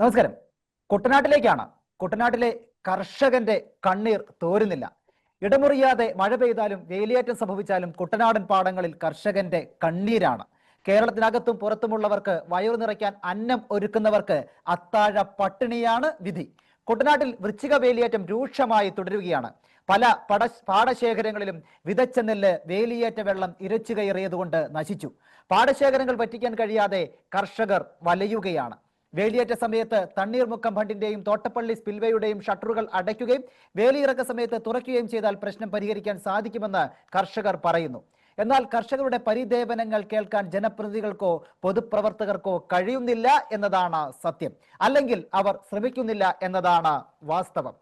നമസ്കാരം. കുട്ടനാട്ടിലേക്കാണ്. കുട്ടനാട്ടിലെ കർഷകന്റെ കണ്ണീർ തോരുന്നില്ല. ഇടമുറിയാതെ മഴ പെയ്താലും വേലിയേറ്റം സംഭവിച്ചാലും കുട്ടനാടൻ പാടങ്ങളിൽ കർഷകന്റെ കണ്ണീരാണ്. കേരളത്തിനകത്തും പുറത്തുമുള്ളവർക്ക് വയറു നിറയ്ക്കാൻ അന്നം ഒരുക്കുന്നവർക്ക് അത്താഴ പട്ടിണിയാണ് വിധി. കുട്ടനാട്ടിൽ വൃശ്ചിക വേലിയേറ്റം രൂക്ഷമായി തുടരുകയാണ്. പല പട പാടശേഖരങ്ങളിലും വിതച്ച നെല്ല് വേലിയേറ്റ വെള്ളം ഇരച്ചു കയറിയതുകൊണ്ട് നശിച്ചു. പാടശേഖരങ്ങൾ പറ്റിക്കാൻ കഴിയാതെ കർഷകർ വലയുകയാണ്. വേലിയേറ്റ സമയത്ത് തണ്ണീർമുക്കം ഫണ്ടിന്റെയും തോട്ടപ്പള്ളി സ്പിൽവേയുടെയും ഷട്ടറുകൾ അടയ്ക്കുകയും വേലിയിറക്ക സമയത്ത് തുറക്കുകയും ചെയ്താൽ പ്രശ്നം പരിഹരിക്കാൻ സാധിക്കുമെന്ന് കർഷകർ പറയുന്നു. എന്നാൽ കർഷകരുടെ പരിദേവനങ്ങൾ കേൾക്കാൻ ജനപ്രതിനിധികൾക്കോ പൊതുപ്രവർത്തകർക്കോ കഴിയുന്നില്ല എന്നതാണ് സത്യം. അല്ലെങ്കിൽ അവർ ശ്രമിക്കുന്നില്ല എന്നതാണ് വാസ്തവം.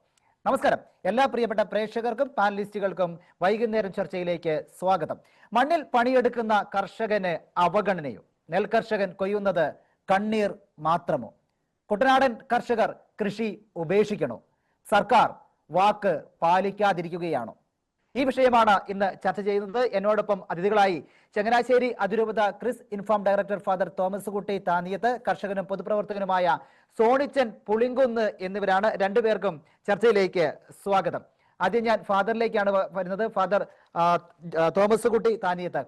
നമസ്കാരം. എല്ലാ പ്രിയപ്പെട്ട പ്രേക്ഷകർക്കും പാനലിസ്റ്റുകൾക്കും വൈകുന്നേരം ചർച്ചയിലേക്ക് സ്വാഗതം. മണ്ണിൽ പണിയെടുക്കുന്ന കർഷകന് അവഗണനയോ. നെൽകർഷകൻ കൊയ്യുന്നത് കണ്ണീർ മാത്രമോ? കുട്ടനാടൻ കർഷകർ കൃഷി ഉപേക്ഷിക്കണോ? സർക്കാർ വാക്ക് പാലിക്കാതിരിക്കുകയാണോ? ഈ വിഷയമാണ് ഇന്ന് ചർച്ച ചെയ്യുന്നത്. എന്നോടൊപ്പം അതിഥികളായി ചങ്ങനാശ്ശേരി അതിരൂപത ക്രിസ് inform director father Thomas Kutty Thaniyath കർഷകനും പൊതുപ്രവർത്തകനുമായ Sonichan Pulinkunnu എന്നിവരാണ് രണ്ടുപേർക്കും ചർച്ചയിലേക്ക് സ്വാഗതം. ആദ്യം ഞാൻ ഫാദറിലേക്കാണ് വരുന്നത്. ഫാദർ തോമസ് കുട്ടി താനിയത്ത്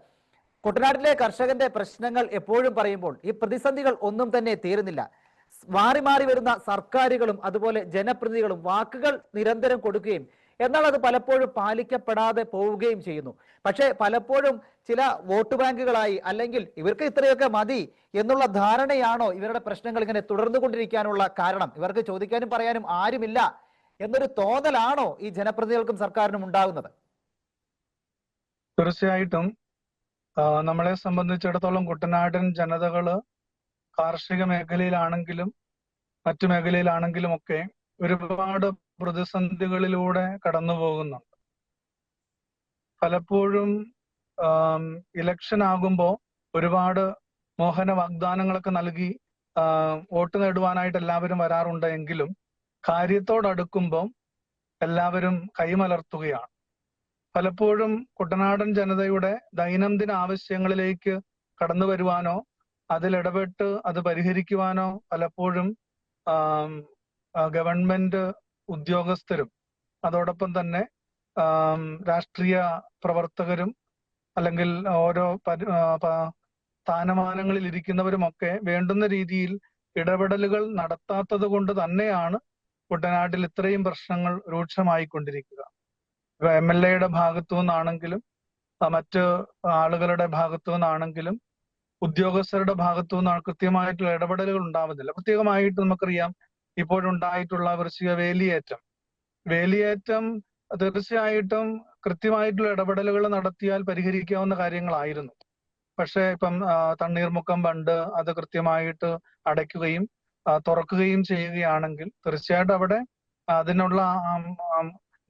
കുട്ടനാട്ടിലെ കർഷകന്റെ പ്രശ്നങ്ങൾ എപ്പോഴും പറയുമ്പോൾ ഈ പ്രതിസന്ധികൾ ഒന്നും തന്നെ തീരുന്നില്ല. മാറി മാറി വരുന്ന സർക്കാരുകളും അതുപോലെ ജനപ്രതിനിധികളും വാക്കുകൾ നിരന്തരം കൊടുക്കുകയും എന്നാൽ അത് പലപ്പോഴും പാലിക്കപ്പെടാതെ പോവുകയും ചെയ്യുന്നു. പക്ഷേ പലപ്പോഴും ചില വോട്ട് ബാങ്കുകളായി അല്ലെങ്കിൽ ഇവർക്ക് ഇത്രയൊക്കെ മതി എന്നുള്ള ധാരണയാണോ ഇവരുടെ പ്രശ്നങ്ങൾ ഇങ്ങനെ തുടർന്നുകൊണ്ടിരിക്കാനുള്ള കാരണം? ഇവർക്ക് ചോദിക്കാനും പറയാനും ആരുമില്ല എന്നൊരു തോന്നലാണോ ഈ ജനപ്രതിനിധികൾക്കും സർക്കാരിനും ഉണ്ടാകുന്നത്? തീർച്ചയായിട്ടും നമ്മളെ സംബന്ധിച്ചിടത്തോളം കുട്ടനാടൻ ജനതകൾ കാർഷിക മേഖലയിലാണെങ്കിലും മറ്റു മേഖലയിലാണെങ്കിലും ഒക്കെ ഒരുപാട് പ്രതിസന്ധികളിലൂടെ കടന്നു പോകുന്നുണ്ട് പലപ്പോഴും ഇലക്ഷൻ ആകുമ്പോൾ ഒരുപാട് മോഹന വാഗ്ദാനങ്ങളൊക്കെ നൽകി വോട്ട് നേടുവാനായിട്ട് എല്ലാവരും വരാറുണ്ട് എങ്കിലും കാര്യത്തോടടുക്കുമ്പോൾ എല്ലാവരും കൈമലർത്തുകയാണ്. പലപ്പോഴും കുട്ടനാടൻ ജനതയുടെ ദൈനംദിന ആവശ്യങ്ങളിലേക്ക് കടന്നു വരുവാനോ അതിൽ ഇടപെട്ട് അത് പരിഹരിക്കുവാനോ പലപ്പോഴും ഗവൺമെന്റ് ഉദ്യോഗസ്ഥരും അതോടൊപ്പം തന്നെ രാഷ്ട്രീയ പ്രവർത്തകരും അല്ലെങ്കിൽ ഓരോ സ്ഥാനമാനങ്ങളിൽ ഇരിക്കുന്നവരുമൊക്കെ വേണ്ടുന്ന രീതിയിൽ ഇടപെടലുകൾ നടത്താത്തത് കൊണ്ട് തന്നെയാണ് കുട്ടനാട്ടിൽ ഇത്രയും പ്രശ്നങ്ങൾ രൂക്ഷമായിക്കൊണ്ടിരിക്കുക. എം എൽ എയുടെ ഭാഗത്തു നിന്നാണെങ്കിലും മറ്റ് ആളുകളുടെ ഭാഗത്തു നിന്നാണെങ്കിലും ഉദ്യോഗസ്ഥരുടെ ഭാഗത്തു നിന്നാണ് കൃത്യമായിട്ടുള്ള ഇടപെടലുകൾ ഉണ്ടാവുന്നില്ല. പ്രത്യേകമായിട്ട് നമുക്കറിയാം ഇപ്പോഴുണ്ടായിട്ടുള്ള വൃശ്ചിക വേലിയേറ്റം. വേലിയേറ്റം തീർച്ചയായിട്ടും കൃത്യമായിട്ടുള്ള ഇടപെടലുകൾ നടത്തിയാൽ പരിഹരിക്കാവുന്ന കാര്യങ്ങളായിരുന്നു. പക്ഷേ ഇപ്പം തണ്ണീർമുക്കം ബണ്ട് അത് കൃത്യമായിട്ട് അടയ്ക്കുകയും തുറക്കുകയും ചെയ്യുകയാണെങ്കിൽ തീർച്ചയായിട്ടും അവിടെ അതിനുള്ള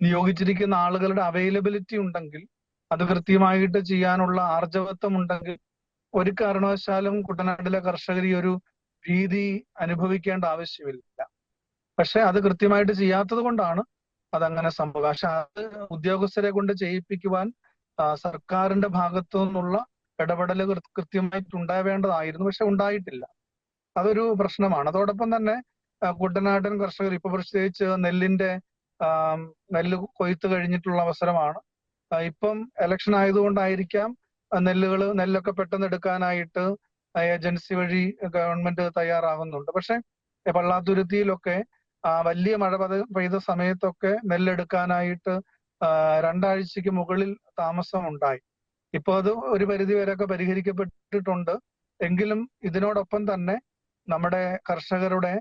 നിയോഗിച്ചിരിക്കുന്ന ആളുകളുടെ അവൈലബിലിറ്റി ഉണ്ടെങ്കിൽ അത് കൃത്യമായിട്ട് ചെയ്യാനുള്ള ആർജവത്വം ഉണ്ടെങ്കിൽ ഒരു കാരണവശാലും കുട്ടനാട്ടിലെ കർഷകർ ഈ ഒരു ഭീതി അനുഭവിക്കേണ്ട ആവശ്യമില്ല. പക്ഷെ അത് കൃത്യമായിട്ട് ചെയ്യാത്തത് കൊണ്ടാണ് അതങ്ങനെ സംഭവം. പക്ഷെ അത് ഉദ്യോഗസ്ഥരെ കൊണ്ട് ചെയ്യിപ്പിക്കുവാൻ സർക്കാരിന്റെ ഭാഗത്തു നിന്നുള്ള ഇടപെടൽ കൃത്യമായിട്ട് ഉണ്ടാവേണ്ടതായിരുന്നു. പക്ഷെ ഉണ്ടായിട്ടില്ല. അതൊരു പ്രശ്നമാണ്. അതോടൊപ്പം തന്നെ കുട്ടനാടൻ കർഷകർ ഇപ്പൊ പ്രത്യേകിച്ച് നെല്ലിന്റെ നെല്ല് കൊയ്ത്ത് കഴിഞ്ഞിട്ടുള്ള അവസരമാണ്. ഇപ്പം ഇലക്ഷൻ ആയതുകൊണ്ടായിരിക്കാം നെല്ലുകൾ നെല്ലൊക്കെ പെട്ടെന്ന് എടുക്കാനായിട്ട് ഏജൻസി വഴി ഗവൺമെന്റ് തയ്യാറാകുന്നുണ്ട്. പക്ഷെ പള്ളാതുരുത്തിയിലൊക്കെ വലിയ മഴ പെയ്ത സമയത്തൊക്കെ നെല്ലെടുക്കാനായിട്ട് രണ്ടാഴ്ചക്ക് മുകളിൽ താമസം ഉണ്ടായി ഇപ്പൊ അത് ഒരു പരിധി വരെയൊക്കെ പരിഹരിക്കപ്പെട്ടിട്ടുണ്ട്. എങ്കിലും ഇതിനോടൊപ്പം തന്നെ നമ്മുടെ കർഷകരുടെ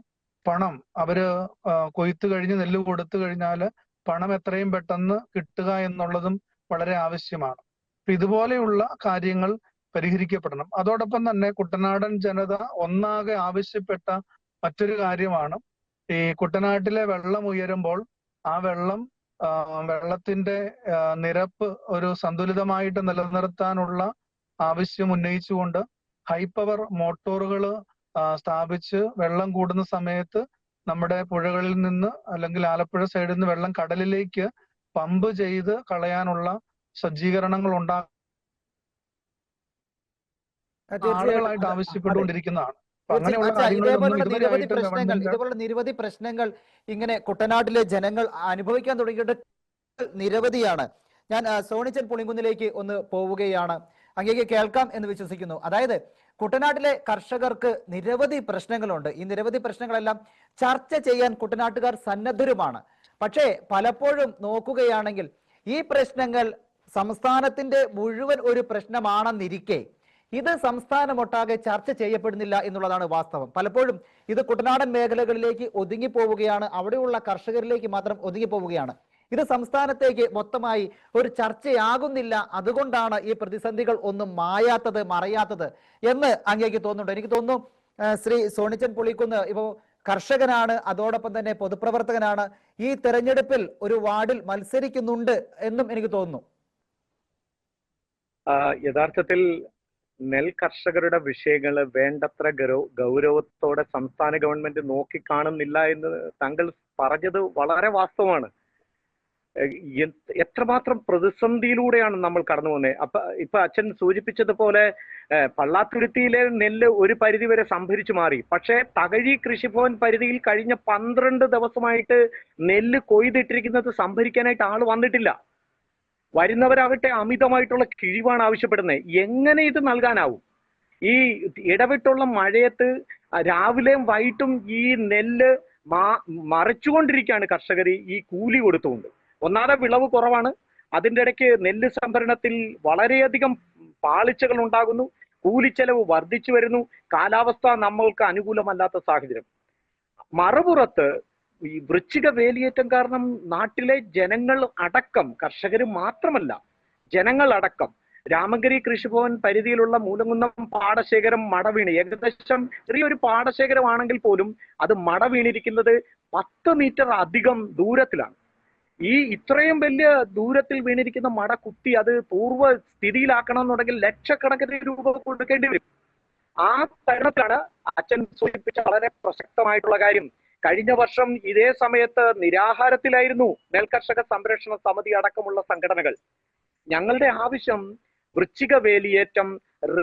പണം. അവർ കൊയ്ത്തു കഴിഞ്ഞ് നെല്ല് കൊടുത്തു കഴിഞ്ഞാൽ പണം എത്രയും പെട്ടെന്ന് കിട്ടുക എന്നുള്ളതും വളരെ ആവശ്യമാണ്. അപ്പൊ ഇതുപോലെയുള്ള കാര്യങ്ങൾ പരിഹരിക്കപ്പെടണം. അതോടൊപ്പം തന്നെ കുട്ടനാടൻ ജനത ഒന്നാകെ ആവശ്യപ്പെട്ട മറ്റൊരു കാര്യമാണ്. ഈ കുട്ടനാട്ടിലെ വെള്ളം ഉയരുമ്പോൾ ആ വെള്ളം വെള്ളത്തിന്റെ നിരപ്പ് ഒരു സന്തുലിതമായിട്ട് നിലനിർത്താനുള്ള ആവശ്യം ഉന്നയിച്ചുകൊണ്ട് ഹൈ പവർ മോട്ടോറുകൾ സ്ഥാപിച്ച് വെള്ളം കൂടുന്ന സമയത്ത് നമ്മുടെ പുഴകളിൽ നിന്ന് അല്ലെങ്കിൽ ആലപ്പുഴ സൈഡിൽ നിന്ന് വെള്ളം കടലിലേക്ക് പമ്പ് ചെയ്ത് കളയാനുള്ള സജ്ജീകരണങ്ങൾ ഉണ്ടാ ആളുകളായിട്ട് ആവശ്യപ്പെട്ടുകൊണ്ടിരിക്കുന്നതാണ്. നിരവധി പ്രശ്നങ്ങൾ ഇതുപോലുള്ള നിരവധി പ്രശ്നങ്ങൾ ഇങ്ങനെ കുട്ടനാട്ടിലെ ജനങ്ങൾ അനുഭവിക്കാൻ തുടങ്ങിയിട്ട് നിരവധിയാണ്. ഞാൻ സോണിച്ചൻ പുളിങ്കുന്നിലേക്ക് ഒന്ന് പോവുകയാണ്. അങ്ങേക്ക് കേൾക്കാം എന്ന് വിശ്വസിക്കുന്നു. അതായത് കുട്ടനാട്ടിലെ കർഷകർക്ക് നിരവധി പ്രശ്നങ്ങളുണ്ട്. ഈ നിരവധി പ്രശ്നങ്ങളെല്ലാം ചർച്ച ചെയ്യാൻ കുട്ടനാട്ടുകാർ സന്നദ്ധരുമാണ്. പക്ഷേ പലപ്പോഴും നോക്കുകയാണെങ്കിൽ ഈ പ്രശ്നങ്ങൾ സംസ്ഥാനത്തിന്റെ മുഴുവൻ ഒരു പ്രശ്നമാണെന്നിരിക്കെ ഇത് സംസ്ഥാനമൊട്ടാകെ ചർച്ച ചെയ്യപ്പെടുന്നില്ല എന്നുള്ളതാണ് വാസ്തവം. പലപ്പോഴും ഇത് കുട്ടനാടൻ മേഖലകളിലേക്ക് ഒതുങ്ങിപ്പോവുകയാണ്. അവിടെയുള്ള കർഷകരിലേക്ക് മാത്രം ഒതുങ്ങിപ്പോവുകയാണ്. ഇത് സംസ്ഥാനത്തേക്ക് മൊത്തമായി ഒരു ചർച്ചയാകുന്നില്ല. അതുകൊണ്ടാണ് ഈ പ്രതിസന്ധികൾ ഒന്നും മായാത്തത് മറയാത്തത് എന്ന് അങ്ങേക്ക് തോന്നുന്നുണ്ട്. എനിക്ക് തോന്നുന്നു ശ്രീ സോണിച്ചൻ പുളിക്കുന്ന് ഇപ്പോ കർഷകനാണ് അതോടൊപ്പം തന്നെ പൊതുപ്രവർത്തകനാണ്. ഈ തെരഞ്ഞെടുപ്പിൽ ഒരു വാർഡിൽ മത്സരിക്കുന്നുണ്ട് എന്നും എനിക്ക് തോന്നുന്നു. യഥാർത്ഥത്തിൽ നെൽ കർഷകരുടെ വിഷയങ്ങൾ വേണ്ടത്ര ഗൗരവ ഗൗരവത്തോടെ സംസ്ഥാന ഗവൺമെന്റ് നോക്കിക്കാണുന്നില്ല എന്ന് താങ്കൾ പറഞ്ഞത് വളരെ വാസ്തവമാണ്. എത്രമാത്രം പ്രതിസന്ധിയിലൂടെയാണ് നമ്മൾ കടന്നു പോകുന്നത്? അപ്പൊ ഇപ്പൊ അച്ഛൻ സൂചിപ്പിച്ചതുപോലെ പള്ളാത്തുരുത്തിയിലെ നെല്ല് ഒരു പരിധി വരെ സംഭരിച്ചു മാറി. പക്ഷേ തകഴി കൃഷിഭവൻ പരിധിയിൽ കഴിഞ്ഞ പന്ത്രണ്ട് ദിവസമായിട്ട് നെല്ല് കൊയ്തിട്ടിരിക്കുന്നത് സംഭരിക്കാനായിട്ട് ആൾ വന്നിട്ടില്ല. വരുന്നവരാകട്ടെ അമിതമായിട്ടുള്ള കിഴിവാണ് ആവശ്യപ്പെടുന്നത്. എങ്ങനെ ഇത് നൽകാനാവും? ഈ ഇടവിട്ടുള്ള മഴയത്ത് രാവിലെയും വൈകിട്ടും ഈ നെല്ല് മറച്ചുകൊണ്ടിരിക്കുകയാണ് കർഷകർ ഈ കൂലി കൊടുത്തുകൊണ്ട്. ഒന്നാമതെ വിളവ് കുറവാണ്. അതിന്റെ ഇടയ്ക്ക് നെല്ല് സംഭരണത്തിൽ വളരെയധികം പാളിച്ചകൾ ഉണ്ടാകുന്നു. കൂലിച്ചെലവ് വർദ്ധിച്ചു വരുന്നു. കാലാവസ്ഥ നമ്മൾക്ക് അനുകൂലമല്ലാത്ത സാഹചര്യം. മറുപുറത്ത് ഈ വൃശ്ചിക വേലിയേറ്റം കാരണം നാട്ടിലെ ജനങ്ങൾ അടക്കം കർഷകർ മാത്രമല്ല ജനങ്ങൾ അടക്കം രാമഗിരി കൃഷിഭവൻ പരിധിയിലുള്ള മൂലകുന്നം പാടശേഖരം മടവീണ്. ഏകദേശം ചെറിയൊരു പാടശേഖരമാണെങ്കിൽ പോലും അത് മടവീണിരിക്കുന്നത് പത്ത് മീറ്റർ അധികം ദൂരത്തിലാണ്. ഈ ഇത്രയും വലിയ ദൂരത്തിൽ വീണിരിക്കുന്ന മട കുത്തി അത് പൂർവ സ്ഥിതിയിലാക്കണം എന്നുണ്ടെങ്കിൽ ലക്ഷക്കണക്കിന് രൂപ കൊടുക്കേണ്ടി വരും. ആ തരണത്തിലാണ് അച്ഛൻ സൂചിപ്പിച്ച വളരെ പ്രസക്തമായിട്ടുള്ള കാര്യം. കഴിഞ്ഞ വർഷം ഇതേ സമയത്ത് നിരാഹാരത്തിലായിരുന്നു നെൽകർഷക സംരക്ഷണ സമിതി അടക്കമുള്ള സംഘടനകൾ. ഞങ്ങളുടെ ആവശ്യം വൃശ്ചിക വേലിയേറ്റം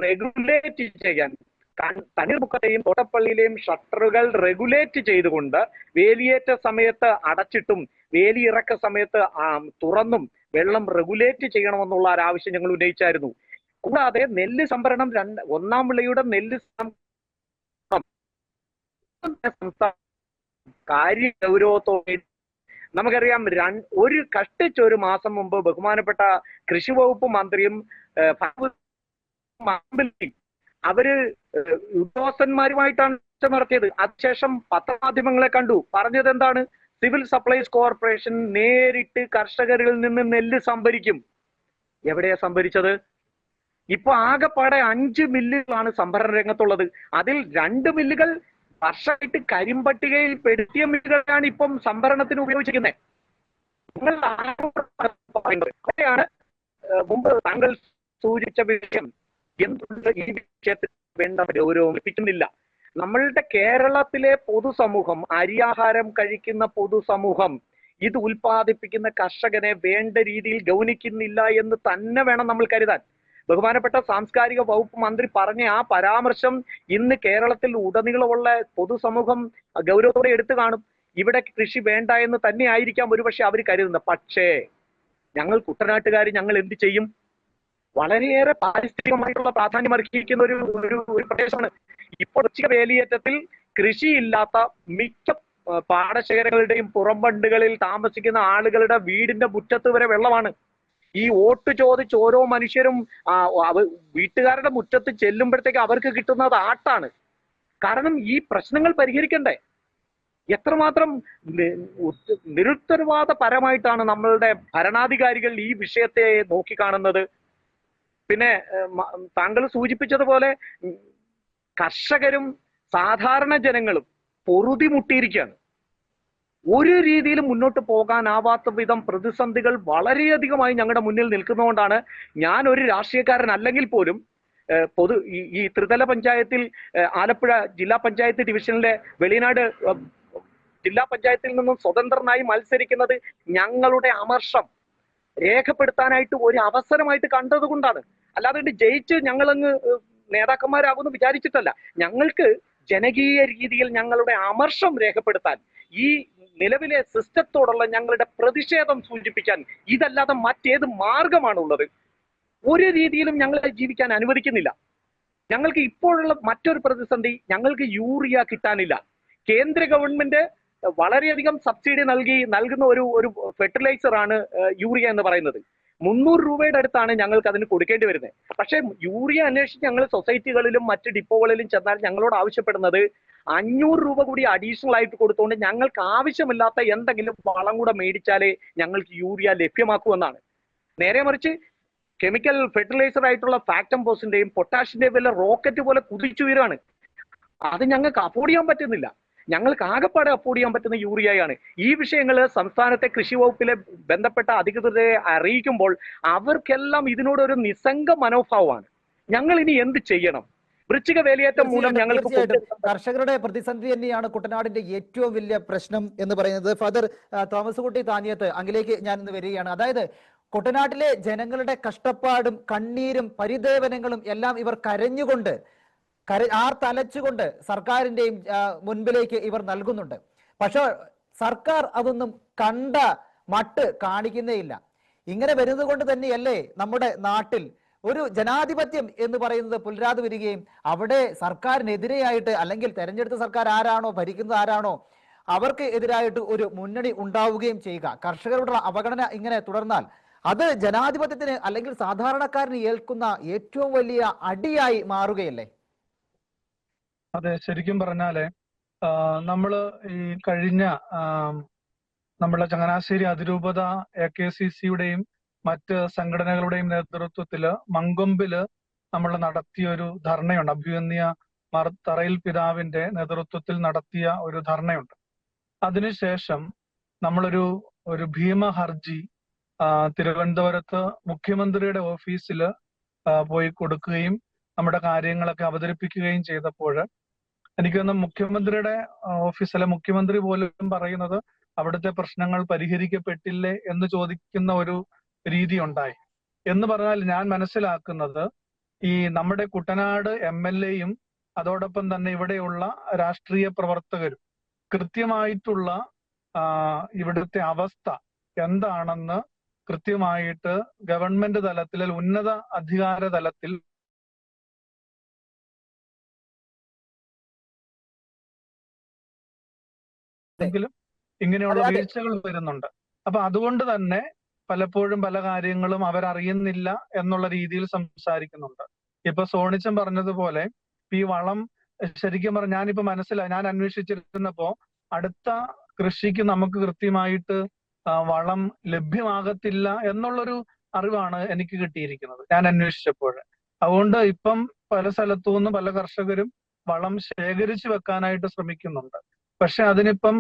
റെഗുലേറ്റ് ചെയ്യാൻ തണ്ണീർമുക്കത്തെയും തോട്ടപ്പള്ളിയിലെയും ഷട്ടറുകൾ റെഗുലേറ്റ് ചെയ്തുകൊണ്ട് വേലിയേറ്റ സമയത്ത് അടച്ചിട്ടും വേലിയിറക്ക സമയത്ത് ആ, തുറന്നും വെള്ളം റെഗുലേറ്റ് ചെയ്യണമെന്നുള്ള ഒരു ആവശ്യം ഞങ്ങൾ ഉന്നയിച്ചായിരുന്നു. കൂടാതെ നെല്ല് സംഭരണം രണ്ട് ഒന്നാം വിളയുടെ നെല്ല് കാര്യ ഗൗരവത്തോടെ നമുക്കറിയാം ഒരു കഷ്ടിച്ച് ഒരു മാസം മുമ്പ് ബഹുമാനപ്പെട്ട കൃഷി വകുപ്പ് മന്ത്രിയും അവർ ഉദ്യോഗസ്ഥന്മാരുമായിട്ടാണ് നടത്തിയത്. അതിനുശേഷം പത്രമാധ്യമങ്ങളെ കണ്ടു. പറഞ്ഞത് എന്താണ്? സിവിൽ സപ്ലൈസ് കോർപ്പറേഷൻ നേരിട്ട് കർഷകരിൽ നിന്ന് നെല്ല് സംഭരിക്കും. എവിടെയാ സംഭരിച്ചത്? ഇപ്പൊ ആകെപ്പാടെ അഞ്ച് മില്ലുകളാണ് സംഭരണ രംഗത്തുള്ളത്. അതിൽ രണ്ട് മില്ലുകൾ വർഷമായിട്ട് കരിമ്പട്ടികയിൽ പെടുത്തിയ മില്ലുകളാണ് ഇപ്പം സംഭരണത്തിന് ഉപയോഗിച്ചിരിക്കുന്നത്. നിങ്ങൾ? അവിടെയാണ് മുമ്പ് താങ്കൾ സൂചിച്ച വിഷയം. എന്തുകൊണ്ട് ഈ വിഷയത്തിൽ വേണ്ട ഗൗരവം ലഭിക്കുന്നില്ല? നമ്മളുടെ കേരളത്തിലെ പൊതുസമൂഹം അരിയാഹാരം കഴിക്കുന്ന പൊതുസമൂഹം ഇത് ഉൽപ്പാദിപ്പിക്കുന്ന കർഷകനെ വേണ്ട രീതിയിൽ ഗൗനിക്കുന്നില്ല എന്ന് തന്നെ വേണം നമ്മൾ കരുതാൻ. ബഹുമാനപ്പെട്ട സാംസ്കാരിക വകുപ്പ് മന്ത്രി പറഞ്ഞ ആ പരാമർശം ഇന്ന് കേരളത്തിൽ ഉടനീളമുള്ള പൊതുസമൂഹം ഗൗരവത്തോടെ എടുത്തു കാണും. ഇവിടെ കൃഷി വേണ്ട എന്ന് തന്നെ ആയിരിക്കാം ഒരുപക്ഷെ അവർ കരുതുന്നത്. പക്ഷേ ഞങ്ങൾ കുട്ടനാട്ടുകാർ ഞങ്ങൾ എന്ത് ചെയ്യും? വളരെയേറെ പാരിസ്ഥിതികമായിട്ടുള്ള പ്രാധാന്യം അർഹിക്കുന്ന ഒരു ഒരു ഒരു പ്രദേശമാണ്. ഇപ്പോൾ വൃശ്ചിക വേലിയേറ്റത്തിൽ കൃഷിയില്ലാത്ത മിക്ക പാടശേഖരങ്ങളുടെയും പുറംബണ്ടുകളിൽ താമസിക്കുന്ന ആളുകളുടെ വീടിന്റെ മുറ്റത്ത് വരെ വെള്ളമാണ്. ഈ വോട്ട് ചോദിച്ച് ഓരോ മനുഷ്യരും വീട്ടുകാരുടെ മുറ്റത്ത് ചെല്ലുമ്പോഴത്തേക്ക് അവർക്ക് കിട്ടുന്നത് ആട്ടാണ്. കാരണം ഈ പ്രശ്നങ്ങൾ പരിഹരിക്കണ്ടേ? എത്രമാത്രം നിരുത്തരവാദപരമായിട്ടാണ് നമ്മളുടെ ഭരണാധികാരികൾ ഈ വിഷയത്തെ നോക്കിക്കാണുന്നത് പിന്നെ താങ്കൾ സൂചിപ്പിച്ചതുപോലെ കർഷകരും സാധാരണ ജനങ്ങളും പൊറുതി മുട്ടിയിരിക്കുകയാണ്. ഒരു രീതിയിൽ മുന്നോട്ട് പോകാനാവാത്ത വിധം പ്രതിസന്ധികൾ വളരെയധികമായി ഞങ്ങളുടെ മുന്നിൽ നിൽക്കുന്നതുകൊണ്ടാണ് ഞാൻ ഒരു രാഷ്ട്രീയക്കാരൻ അല്ലെങ്കിൽ പോലും പൊതു ഈ ത്രിതല പഞ്ചായത്തിൽ ആലപ്പുഴ ജില്ലാ പഞ്ചായത്ത് ഡിവിഷനിലെ വെളിനാട് ജില്ലാ പഞ്ചായത്തിൽ നിന്നും സ്വതന്ത്രനായി മത്സരിക്കുന്നത് ഞങ്ങളുടെ അമർഷം. രേഖപ്പെടുത്താനായിട്ട് ഒരു അവസരമായിട്ട് കണ്ടത് കൊണ്ടാണ്. അല്ലാതെ ജയിച്ച് ഞങ്ങളങ്ങ് നേതാക്കന്മാരാകുമെന്ന് വിചാരിച്ചിട്ടല്ല. ഞങ്ങൾക്ക് ജനകീയ രീതിയിൽ ഞങ്ങളുടെ അമർഷം രേഖപ്പെടുത്താൻ ഈ നിലവിലെ സിസ്റ്റത്തോടുള്ള ഞങ്ങളുടെ പ്രതിഷേധം സൂചിപ്പിക്കാൻ ഇതല്ലാതെ മറ്റേത് മാർഗമാണുള്ളത്. ഒരു രീതിയിലും ഞങ്ങളെ ജീവിക്കാൻ അനുവദിക്കുന്നില്ല. ഞങ്ങൾക്ക് ഇപ്പോഴുള്ള മറ്റൊരു പ്രതിസന്ധി ഞങ്ങൾക്ക് യൂറിയ കിട്ടാനില്ല. കേന്ദ്ര ഗവൺമെന്റ് വളരെയധികം സബ്സിഡി നൽകി നൽകുന്ന ഒരു ഒരു ഫെർട്ടിലൈസർ ആണ് യൂറിയ എന്ന് പറയുന്നത്. മുന്നൂറ് രൂപയുടെ അടുത്താണ് ഞങ്ങൾക്ക് അതിന് കൊടുക്കേണ്ടി വരുന്നത്. പക്ഷേ യൂറിയ അന്വേഷിച്ച് ഞങ്ങൾ സൊസൈറ്റികളിലും മറ്റ് ഡിപ്പോകളിലും ചെന്നാൽ ഞങ്ങളോട് ആവശ്യപ്പെടുന്നത് അഞ്ഞൂറ് രൂപ കൂടി അഡീഷണൽ ആയിട്ട് കൊടുത്തുകൊണ്ട് ഞങ്ങൾക്ക് ആവശ്യമില്ലാത്ത എന്തെങ്കിലും വളം കൂടെ മേടിച്ചാലേ ഞങ്ങൾക്ക് യൂറിയ ലഭ്യമാക്കൂ എന്നാണ്. നേരെ മറിച്ച് കെമിക്കൽ ഫെർട്ടിലൈസർ ആയിട്ടുള്ള ഫാക്ടംപോസിന്റെയും പൊട്ടാഷിന്റെയും വില റോക്കറ്റ് പോലെ കുതിച്ചു വീരാണ് അത് ഞങ്ങൾക്ക് അഫോർഡ് ചെയ്യാൻ പറ്റുന്നില്ല. ഞങ്ങൾക്ക് ആകെപ്പാടെ അഫോർഡ് ചെയ്യാൻ പറ്റുന്ന യൂറിയയാണ് ഈ വിഷയങ്ങൾ സംസ്ഥാനത്തെ കൃഷി വകുപ്പിലെ ബന്ധപ്പെട്ട അധികൃതരെ അറിയിക്കുമ്പോൾ അവർക്കെല്ലാം ഇതിനോടൊരു നിസ്സംഗ മനോഭാവമാണ്. ഞങ്ങൾ ഇനി എന്ത് ചെയ്യണം? വൃശ്ചിക വേലിയേറ്റം മൂലം ഞങ്ങൾക്ക് കർഷകരുടെ പ്രതിസന്ധി തന്നെയാണ് കുട്ടനാടിന്റെ ഏറ്റവും വലിയ പ്രശ്നം എന്ന് പറയുന്നത്. ഫാദർ തോമസ് കുട്ടി താനിയത്ത് അങ്ങിലേക്ക് ഞാൻ ഇന്ന് വരികയാണ്. അതായത് കുട്ടനാട്ടിലെ ജനങ്ങളുടെ കഷ്ടപ്പാടും കണ്ണീരും പരിദേവനങ്ങളും എല്ലാം ഇവർ കരഞ്ഞുകൊണ്ട് കര ആർ തലച്ചുകൊണ്ട് സർക്കാരിന്റെയും മുൻപിലേക്ക് ഇവർ നൽകുന്നുണ്ട്. പക്ഷെ സർക്കാർ അതൊന്നും കണ്ട മട്ട് കാണിക്കുന്നേയില്ല. ഇങ്ങനെ വരുന്നത് കൊണ്ട് തന്നെയല്ലേ നമ്മുടെ നാട്ടിൽ ഒരു ജനാധിപത്യം എന്ന് പറയുന്നത് പുലരാതെ വരികയും അവിടെ സർക്കാരിനെതിരെയായിട്ട് അല്ലെങ്കിൽ തെരഞ്ഞെടുത്ത സർക്കാർ ആരാണോ ഭരിക്കുന്നത് ആരാണോ അവർക്ക് എതിരായിട്ട് ഒരു മുന്നണി ഉണ്ടാവുകയും ചെയ്യുക. കർഷകരുടെ അവഗണന ഇങ്ങനെ തുടർന്നാൽ അത് ജനാധിപത്യത്തിന് അല്ലെങ്കിൽ സാധാരണക്കാരന് ഏൽക്കുന്ന ഏറ്റവും വലിയ അടിയായി മാറുകയല്ലേ? അതെ ശരിക്കും പറഞ്ഞാൽ നമ്മൾ ഈ കഴിഞ്ഞ നമ്മളെ ചങ്ങനാശ്ശേരി അതിരൂപത എ കെ സി സിയുടെയും മറ്റ് സംഘടനകളുടെയും നേതൃത്വത്തിൽ മങ്കൊമ്പിൽ നമ്മൾ നടത്തിയ ഒരു ധർണയുണ്ട്. അഭ്യുന്നിയ മർ തറയിൽ പിതാവിന്റെ നേതൃത്വത്തിൽ നടത്തിയ ഒരു ധർണയുണ്ട്. അതിനുശേഷം നമ്മളൊരു ഒരു ഭീമ ഹർജി തിരുവനന്തപുരത്ത് മുഖ്യമന്ത്രിയുടെ ഓഫീസിൽ പോയി കൊടുക്കുകയും നമ്മുടെ കാര്യങ്ങളൊക്കെ അവതരിപ്പിക്കുകയും ചെയ്തപ്പോൾ എനിക്ക് തോന്നുന്നു മുഖ്യമന്ത്രിയുടെ ഓഫീസ് ഓഫീസിലെ മുഖ്യമന്ത്രി പോലും പറയുന്നത് അവിടുത്തെ പ്രശ്നങ്ങൾ പരിഹരിക്കപ്പെട്ടില്ലേ എന്ന് ചോദിക്കുന്ന ഒരു രീതി ഉണ്ടായി. എന്ന് പറഞ്ഞാൽ ഞാൻ മനസ്സിലാക്കുന്നത് ഈ നമ്മുടെ കുട്ടനാട് എം എൽ എയും അതോടൊപ്പം തന്നെ ഇവിടെയുള്ള രാഷ്ട്രീയ പ്രവർത്തകരും കൃത്യമായിട്ടുള്ള ഇവിടുത്തെ അവസ്ഥ എന്താണെന്ന് കൃത്യമായിട്ട് ഗവൺമെന്റ് തലത്തിൽ ഉന്നത അധികാര തലത്തിൽ എങ്കിലും ഇങ്ങനെയുള്ള. വീഴ്ചകൾ വരുന്നുണ്ട്. അപ്പൊ അതുകൊണ്ട് തന്നെ പലപ്പോഴും പല കാര്യങ്ങളും അവരറിയുന്നില്ല എന്നുള്ള രീതിയിൽ സംസാരിക്കുന്നുണ്ട്. ഇപ്പൊ സോണിച്ചൻ പറഞ്ഞതുപോലെ ഈ വളം ശരിക്കും പറഞ്ഞ ഞാനിപ്പോ മനസ്സിലായി ഞാൻ അന്വേഷിച്ചിരുന്നപ്പോ അടുത്ത കൃഷിക്ക് നമുക്ക് കൃത്യമായിട്ട് വളം ലഭ്യമാകത്തില്ല എന്നുള്ളൊരു അറിവാണ് എനിക്ക് കിട്ടിയിരിക്കുന്നത് ഞാൻ അന്വേഷിച്ചപ്പോൾ അതുകൊണ്ട് ഇപ്പം പല സ്ഥലത്തു നിന്നും പല കർഷകരും വളം ശേഖരിച്ചു വെക്കാനായിട്ട് ശ്രമിക്കുന്നുണ്ട്. പക്ഷെ അതിനിപ്പം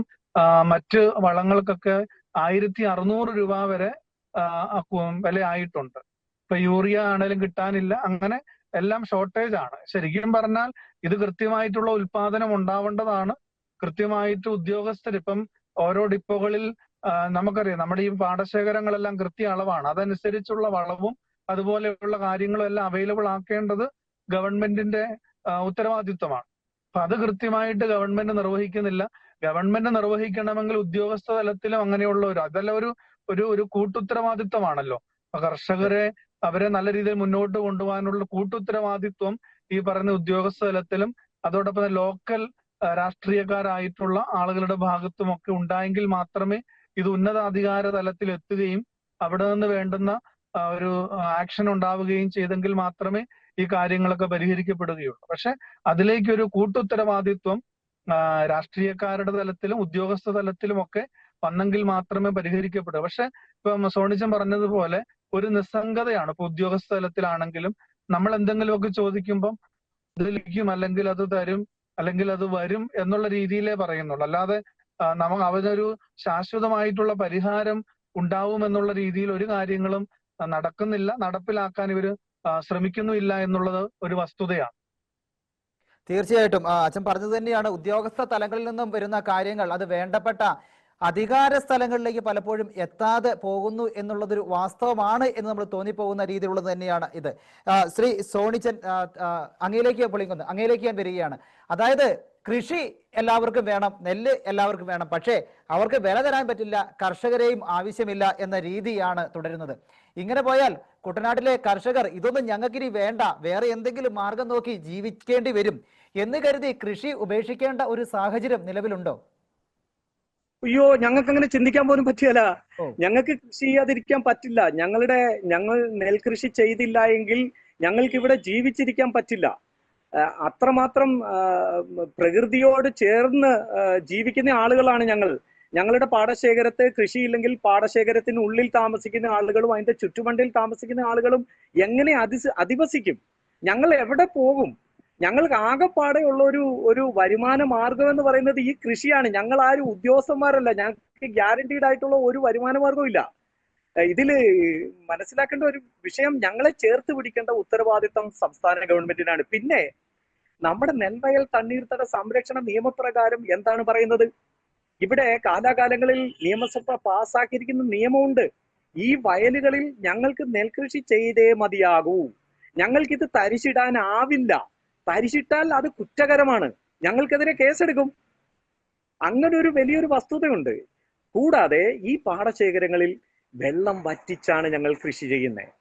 മറ്റ് വളങ്ങൾക്കൊക്കെ ആയിരത്തി അറുന്നൂറ് രൂപ വരെ വില ആയിട്ടുണ്ട്. ഇപ്പൊ യൂറിയ ആണെങ്കിലും കിട്ടാനില്ല അങ്ങനെ എല്ലാം ഷോർട്ടേജ് ആണ് ശരിക്കും പറഞ്ഞാൽ ഇത് കൃത്യമായിട്ടുള്ള ഉൽപാദനം ഉണ്ടാവേണ്ടതാണ്. കൃത്യമായിട്ട് ഉദ്യോഗസ്ഥർ ഇപ്പം ഓരോ ഡിപ്പോകളിൽ നമുക്കറിയാം നമ്മുടെ ഈ പാടശേഖരങ്ങളെല്ലാം കൃത്യ അളവാണ്. അതനുസരിച്ചുള്ള വളവും അതുപോലെയുള്ള കാര്യങ്ങളും എല്ലാം അവൈലബിൾ ആക്കേണ്ടത് ഗവൺമെന്റിന്റെ ഉത്തരവാദിത്വമാണ്. അപ്പൊ അത് കൃത്യമായിട്ട് ഗവൺമെന്റ് നിർവഹിക്കുന്നില്ല. ഗവൺമെന്റ് നിർവഹിക്കണമെങ്കിൽ ഉദ്യോഗസ്ഥ തലത്തിലും അങ്ങനെയുള്ള ഒരു അതല്ല ഒരു ഒരു ഒരു കൂട്ടുത്തരവാദിത്വമാണല്ലോ. അപ്പൊ കർഷകരെ അവരെ നല്ല രീതിയിൽ മുന്നോട്ട് കൊണ്ടുപോകാനുള്ള കൂട്ടുത്തരവാദിത്വം ഈ പറയുന്ന ഉദ്യോഗസ്ഥ തലത്തിലും അതോടൊപ്പം ലോക്കൽ രാഷ്ട്രീയക്കാരായിട്ടുള്ള ആളുകളുടെ ഭാഗത്തും ഒക്കെ ഉണ്ടായെങ്കിൽ മാത്രമേ ഇത് ഉന്നതാധികാര തലത്തിൽ എത്തുകയും അവിടെ നിന്ന് വേണ്ടുന്ന ഒരു ആക്ഷൻ ഉണ്ടാവുകയും ചെയ്തെങ്കിൽ മാത്രമേ ഈ കാര്യങ്ങളൊക്കെ പരിഹരിക്കപ്പെടുകയുള്ളൂ. പക്ഷെ അതിലേക്ക് ഒരു കൂട്ടുത്തരവാദിത്വം രാഷ്ട്രീയക്കാരുടെ തലത്തിലും ഉദ്യോഗസ്ഥ തലത്തിലും ഒക്കെ വന്നെങ്കിൽ മാത്രമേ പരിഹരിക്കപ്പെടൂ പക്ഷെ ഇപ്പം സോണിച്ചൻ പറഞ്ഞതുപോലെ ഒരു നിസ്സംഗതയാണ്. ഇപ്പൊ ഉദ്യോഗസ്ഥ തലത്തിലാണെങ്കിലും നമ്മൾ എന്തെങ്കിലുമൊക്കെ ചോദിക്കുമ്പം ഇത് ലഭിക്കും അല്ലെങ്കിൽ അത് തരും അല്ലെങ്കിൽ അത് വരും എന്നുള്ള രീതിയിലേ പറയുന്നുള്ളൂ. അല്ലാതെ നമുക്ക് അവനൊരു ശാശ്വതമായിട്ടുള്ള പരിഹാരം ഉണ്ടാവും എന്നുള്ള രീതിയിൽ ഒരു കാര്യങ്ങളും നടക്കുന്നില്ല. നടപ്പിലാക്കാൻ ഇവർ ശ്രമിക്കുന്നുമില്ല എന്നുള്ളത് ഒരു വസ്തുതയാണ്. തീർച്ചയായിട്ടും. അച്ഛൻ പറഞ്ഞത് തന്നെയാണ്. ഉദ്യോഗസ്ഥ തലങ്ങളിൽ നിന്നും വരുന്ന കാര്യങ്ങൾ അത് വേണ്ടപ്പെട്ട അധികാര സ്ഥലങ്ങളിലേക്ക് പലപ്പോഴും എത്താതെ പോകുന്നു എന്നുള്ളതൊരു വാസ്തവമാണ് എന്ന് നമ്മൾ തോന്നിപ്പോകുന്ന രീതിയിലുള്ളത് തന്നെയാണ് ഇത്. ശ്രീ സോണിച്ചൻ അങ്ങയിലേക്ക് പൊളിക്കുന്നു. അങ്ങയിലേക്ക് ഞാൻ വരികയാണ്. അതായത് കൃഷി എല്ലാവർക്കും വേണം നെല്ല് എല്ലാവർക്കും വേണം. പക്ഷേ അവർക്ക് വില തരാൻ പറ്റില്ല കർഷകരെയും ആവശ്യമില്ല എന്ന രീതിയാണ് തുടരുന്നത്. ഇങ്ങനെ പോയാൽ കുട്ടനാട്ടിലെ കർഷകർ ഇതൊന്നും ഞങ്ങൾക്ക് ഇനി വേണ്ട. വേറെ എന്തെങ്കിലും മാർഗം നോക്കി ജീവിക്കേണ്ടി വരും. എന്ന് കരുതി കൃഷി ഉപേക്ഷിക്കേണ്ട ഒരു സാഹചര്യം നിലവിലുണ്ടോ? അയ്യോ ഞങ്ങൾക്ക് അങ്ങനെ ചിന്തിക്കാൻ പോലും പറ്റിയല്ല. ഞങ്ങൾക്ക് കൃഷി ചെയ്യാതിരിക്കാൻ പറ്റില്ല. ഞങ്ങളുടെ ഞങ്ങൾ നെൽകൃഷി ചെയ്തില്ല എങ്കിൽ ഞങ്ങൾക്ക് ഇവിടെ ജീവിച്ചിരിക്കാൻ പറ്റില്ല. അത്രമാത്രം പ്രകൃതിയോട് ചേർന്ന് ജീവിക്കുന്ന ആളുകളാണ് ഞങ്ങൾ. ഞങ്ങളുടെ പാടശേഖരത്തെ കൃഷി കൃഷിയില്ലെങ്കിൽ പാടശേഖരത്തിനുള്ളിൽ താമസിക്കുന്ന ആളുകളും അതിന്റെ ചുറ്റുമണ്ടിൽ താമസിക്കുന്ന ആളുകളും എങ്ങനെ അതി അധിവസിക്കും? ഞങ്ങൾ എവിടെ പോകും? ഞങ്ങൾക്ക് ആകെപ്പാടെ ഉള്ള ഒരു ഒരു വരുമാന മാർഗം എന്ന് പറയുന്നത് ഈ കൃഷിയാണ്. ഞങ്ങൾ ആരും ഉദ്യോഗസ്ഥന്മാരല്ല. ഞങ്ങൾക്ക് ഗ്യാരണ്ടീഡ് ആയിട്ടുള്ള ഒരു വരുമാന മാർഗവും ഇല്ല. ഇതിൽ മനസ്സിലാക്കേണ്ട ഒരു വിഷയം ഞങ്ങളെ ചേർത്ത് പിടിക്കേണ്ട ഉത്തരവാദിത്തം സംസ്ഥാന ഗവൺമെന്റിനാണ്. പിന്നെ നമ്മുടെ നെൽവയൽ തണ്ണീർത്തട സംരക്ഷണ നിയമപ്രകാരം എന്താണ് പറയുന്നത്? ഇവിടെ കാലാകാലങ്ങളിൽ നിയമസഭ പാസ്സാക്കിയിരിക്കുന്ന നിയമമുണ്ട്. ഈ വയലുകളിൽ ഞങ്ങൾക്ക് നെൽകൃഷി ചെയ്തേ മതിയാകൂ. ഞങ്ങൾക്കിത് തരിശിടാനാവില്ല. തരിശിട്ടാൽ അത് കുറ്റകരമാണ്. ഞങ്ങൾക്കെതിരെ കേസെടുക്കും. അങ്ങനെ ഒരു വലിയൊരു വസ്തുതയുണ്ട്. കൂടാതെ ഈ പാടശേഖരങ്ങളിൽ വെള്ളം വറ്റിച്ചാണ് ഞങ്ങൾ കൃഷി ചെയ്യുന്നത്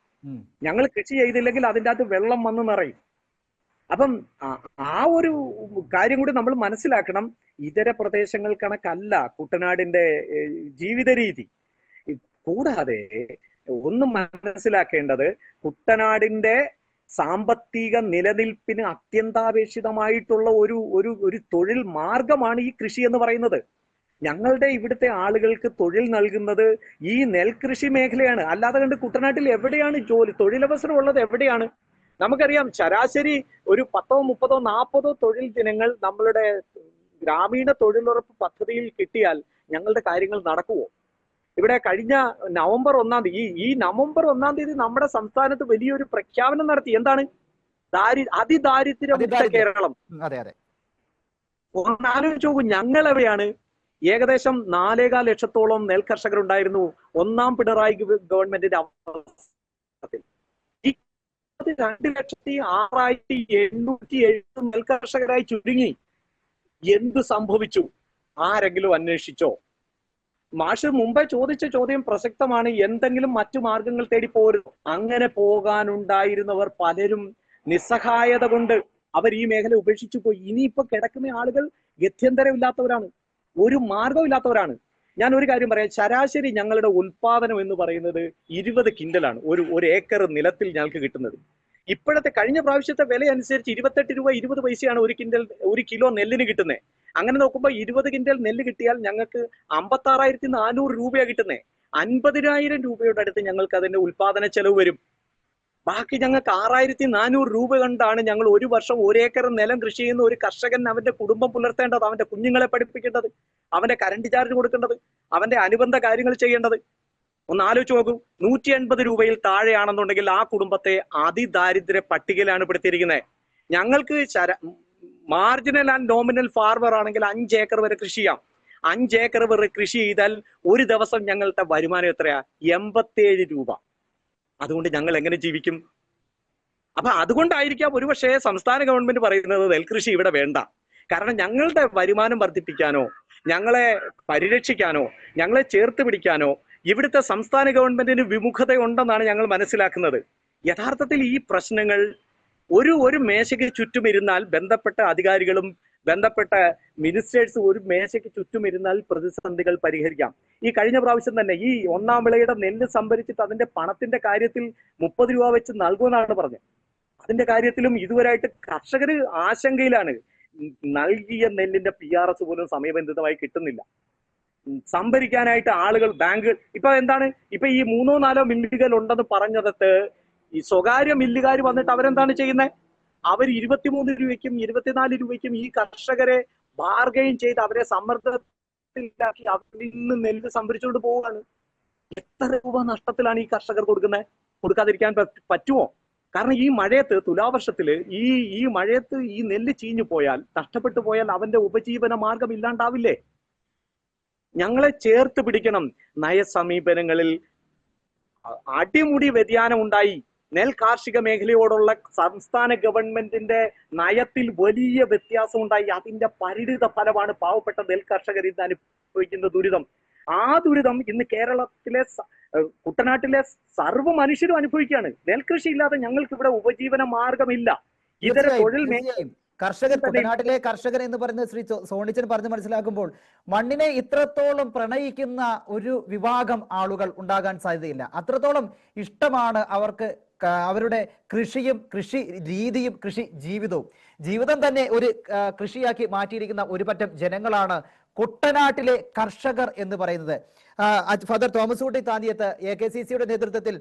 ഞങ്ങൾ കൃഷി ചെയ്തില്ലെങ്കിൽ അതിന്റെ അകത്ത് വെള്ളം വന്ന് നിറയും. അപ്പം ആ- ഒരു കാര്യം കൂടി നമ്മൾ മനസ്സിലാക്കണം. ഇതര പ്രദേശങ്ങൾ കണക്കല്ല കുട്ടനാടിന്റെ ജീവിത രീതി. കൂടാതെ ഒന്ന് മനസ്സിലാക്കേണ്ടത് കുട്ടനാടിന്റെ സാമ്പത്തിക നിലനിൽപ്പിന് അത്യന്താപേക്ഷിതമായിട്ടുള്ള ഒരു ഒരു ഒരു തൊഴിൽ മാർഗമാണ് ഈ കൃഷി എന്ന് പറയുന്നത്. ഞങ്ങളുടെ ഇവിടുത്തെ ആളുകൾക്ക് തൊഴിൽ നൽകുന്നത് ഈ നെൽകൃഷി മേഖലയാണ്. അല്ലാതെ കണ്ട് കുട്ടനാട്ടിൽ എവിടെയാണ് ജോലി? തൊഴിലവസരം ഉള്ളത് എവിടെയാണ്? നമുക്കറിയാം ശരാശരി ഒരു പത്തോ മുപ്പതോ നാൽപ്പതോ തൊഴിൽ ദിനങ്ങൾ നമ്മളുടെ ഗ്രാമീണ തൊഴിലുറപ്പ് പദ്ധതിയിൽ കിട്ടിയാൽ ഞങ്ങളുടെ കാര്യങ്ങൾ നടക്കുമോ ഇവിടെ കഴിഞ്ഞ നവംബർ ഒന്നാം തീയതി ഈ ഈ നവംബർ ഒന്നാം തീയതി നമ്മുടെ സംസ്ഥാനത്ത് വലിയൊരു പ്രഖ്യാപനം നടത്തി. എന്താണ്? ദാരി അതിദാരിദ്ര്യമുക്ത കേരളം. അതെ അതെ. നോക്കൂ ഞങ്ങൾ എവിടെയാണ് ഏകദേശം നാലേകാൽ ലക്ഷത്തോളം നെൽകർഷകരുണ്ടായിരുന്നു ഒന്നാം പിണറായി ഗവൺമെന്റിന്റെ അത് രണ്ട് ലക്ഷത്തി ആറായിരത്തി എണ്ണൂറ്റി എഴുപത് നെൽകർഷകരായി ചുരുങ്ങി. എന്ത് സംഭവിച്ചു? ആരെങ്കിലും അന്വേഷിച്ചോ? മാഷ് മുമ്പേ ചോദിച്ച ചോദ്യം പ്രസക്തമാണ്. എന്തെങ്കിലും മറ്റു മാർഗങ്ങൾ തേടി പോരുന്നു അങ്ങനെ പോകാനുണ്ടായിരുന്നവർ പലരും നിസ്സഹായത കൊണ്ട് അവർ ഈ മേഖല ഉപേക്ഷിച്ചു പോയി. ഇനിയിപ്പോ കിടക്കുന്ന ആളുകൾ ഗത്യന്തരമില്ലാത്തവരാണ്. ഒരു മാർഗമില്ലാത്തവരാണ് ഞാൻ ഒരു കാര്യം പറയാം. ശരാശരി ഞങ്ങളുടെ ഉൽപാദനം എന്ന് പറയുന്നത് ഇരുപത് കിൻഡലാണ് ഒരു ഒരു ഏക്കർ നിലത്തിൽ ഞങ്ങൾക്ക് കിട്ടുന്നത്. ഇപ്പോഴത്തെ കഴിഞ്ഞ പ്രാവശ്യത്തെ വില അനുസരിച്ച് ഇരുപത്തെട്ട് രൂപ ഇരുപത് പൈസയാണ് ഒരു കിൻഡൽ ഒരു കിലോ നെല്ലിന് കിട്ടുന്നത് അങ്ങനെ നോക്കുമ്പോൾ ഇരുപത് കിൻഡൽ നെല്ല് കിട്ടിയാൽ ഞങ്ങൾക്ക് അമ്പത്തി ആറായിരത്തി നാനൂറ് രൂപയാണ് കിട്ടുന്നത് അൻപതിനായിരം രൂപയുടെ അടുത്ത് ഞങ്ങൾക്ക് അതിന്റെ ഉൽപാദന ചെലവ് വരും. ബാക്കി ഞങ്ങൾക്ക് ആറായിരത്തി നാനൂറ് രൂപ കണ്ടാണ് ഞങ്ങൾ ഒരു വർഷം ഒരേക്കർ നിലം കൃഷി ചെയ്യുന്ന ഒരു കർഷകൻ അവന്റെ കുടുംബം പുലർത്തേണ്ടത് അവന്റെ കുഞ്ഞുങ്ങളെ പഠിപ്പിക്കേണ്ടത് അവന്റെ കറണ്ട് ചാർജ് കൊടുക്കേണ്ടത് അവന്റെ അനുബന്ധ കാര്യങ്ങൾ ചെയ്യേണ്ടത്. ഒന്ന് ആലോചിച്ച് നോക്കൂ നൂറ്റി എൺപത് രൂപയിൽ താഴെയാണെന്നുണ്ടെങ്കിൽ ആ കുടുംബത്തെ അതിദാരിദ്ര്യ പട്ടികയിലാണ് പെടുത്തിയിരിക്കുന്നത്. ഞങ്ങൾക്ക് ശര മാർജിനൽ ആൻഡ് നോമിനൽ ഫാർമർ ആണെങ്കിൽ അഞ്ച് ഏക്കർ വരെ കൃഷി ചെയ്യാം. അഞ്ച് ഏക്കർ വരെ കൃഷി ചെയ്താൽ ഒരു ദിവസം ഞങ്ങളുടെ വരുമാനം എത്രയാ? എൺപത്തേഴ് രൂപ. അതുകൊണ്ട് ഞങ്ങൾ എങ്ങനെ ജീവിക്കും? അപ്പൊ അതുകൊണ്ടായിരിക്കാം ഒരുപക്ഷെ സംസ്ഥാന ഗവൺമെന്റ് പറയുന്നത് നെൽകൃഷി ഇവിടെ വേണ്ട. കാരണം ഞങ്ങളുടെ വരുമാനം വർദ്ധിപ്പിക്കാനോ ഞങ്ങളെ പരിരക്ഷിക്കാനോ ഞങ്ങളെ ചേർത്ത് പിടിക്കാനോ ഇവിടുത്തെ സംസ്ഥാന ഗവൺമെന്റിന് വിമുഖത ഉണ്ടെന്നാണ് ഞങ്ങൾ മനസ്സിലാക്കുന്നത്. യഥാർത്ഥത്തിൽ ഈ പ്രശ്നങ്ങൾ ഒരു ഒരു മേശയ്ക്ക് ചുറ്റുമിരുന്നാൽ ബന്ധപ്പെട്ട അധികാരികളും ബന്ധപ്പെട്ട മിനിസ്റ്റേഴ്സ് ഒരു മേശയ്ക്ക് ചുറ്റുമിരുന്നാൽ പ്രതിസന്ധികൾ പരിഹരിക്കാം. ഈ കഴിഞ്ഞ പ്രാവശ്യം തന്നെ ഈ ഒന്നാം വിളയുടെ നെല്ല് സംഭരിച്ചിട്ട് അതിന്റെ പണത്തിന്റെ കാര്യത്തിൽ മുപ്പത് രൂപ വെച്ച് നൽകുമെന്നാണ് പറഞ്ഞത്. അതിന്റെ കാര്യത്തിലും ഇതുവരായിട്ട് കർഷകർ ആശങ്കയിലാണ്. നൽകിയ നെല്ലിന്റെ പി ആർ എസ് പോലും സമയബന്ധിതമായി കിട്ടുന്നില്ല. സംഭരിക്കാനായിട്ട് ആളുകൾ ബാങ്കുകൾ ഇപ്പൊ എന്താണ്? ഇപ്പൊ ഈ മൂന്നോ നാലോ മില്ലുകൾ ഉണ്ടെന്ന് പറഞ്ഞിടത്ത് ഈ സ്വകാര്യ മില്ലുകാർ വന്നിട്ട് അവരെന്താണ് ചെയ്യുന്നത് അവർ ഇരുപത്തിമൂന്ന് രൂപയ്ക്കും ഇരുപത്തിനാല് രൂപയ്ക്കും ഈ കർഷകരെ ബാർഗൈൻ ചെയ്ത് അവരെ സമ്മർദ്ദത്തിലാക്കി അവരിൽ നിന്ന് നെല്ല് സംഭരിച്ചുകൊണ്ട് പോവുകയാണ്. എത്ര രൂപ നഷ്ടത്തിലാണ് ഈ കർഷകർ കൊടുക്കുന്നത്? കൊടുക്കാതിരിക്കാൻ പറ്റുമോ? കാരണം ഈ മഴയത്ത് തുലാവർഷത്തിൽ ഈ ഈ മഴയത്ത് ഈ നെല്ല് ചീഞ്ഞു പോയാൽ നഷ്ടപ്പെട്ടു പോയാൽ അവന്റെ ഉപജീവന മാർഗം ഇല്ലാണ്ടാവില്ലേ? ഞങ്ങളെ ചേർത്ത് പിടിക്കണം. നയസമീപനങ്ങളിൽ അടിമുടി വ്യതിയാനം ഉണ്ടായി. നെൽ കാർഷിക മേഖലയോടുള്ള സംസ്ഥാന ഗവൺമെന്റിന്റെ നയത്തിൽ വലിയ വ്യത്യാസം ഉണ്ടായി അതിന്റെ പരിണിത ഫലമാണ് പാവപ്പെട്ട നെൽ കർഷകർ ഇന്ന് അനുഭവിക്കുന്ന ദുരിതം. ആ ദുരിതം ഇന്ന് കേരളത്തിലെ കുട്ടനാട്ടിലെ സർവ മനുഷ്യരും അനുഭവിക്കുകയാണ്. നെൽകൃഷി ഇല്ലാതെ ഞങ്ങൾക്ക് ഇവിടെ ഉപജീവന മാർഗമില്ല. ഇതര തൊഴിൽ മേഖല കർഷകർ കുട്ടനാട്ടിലെ കർഷകൻ എന്ന് പറയുന്നത് ശ്രീ സോണിച്ചൻ പറഞ്ഞ് മനസ്സിലാക്കുമ്പോൾ മണ്ണിനെ ഇത്രത്തോളം പ്രണയിക്കുന്ന ഒരു വിഭാഗം ആളുകൾ ഉണ്ടാകാൻ സാധ്യതയില്ല. അത്രത്തോളം ഇഷ്ടമാണ് അവർക്ക് അവരുടെ കൃഷിയും കൃഷി രീതിയും കൃഷി ജീവിതവും. ജീവിതം തന്നെ ഒരു കൃഷിയാക്കി മാറ്റിയിരിക്കുന്ന ഒരു പറ്റം ജനങ്ങളാണ് കുട്ടനാട്ടിലെ കർഷകർ എന്ന് പറയുന്നത്. ഫാദർ തോമസ് കുട്ടി താന്തിയത്ത് എ കെ സി സിയുടെ നേതൃത്വത്തിൽ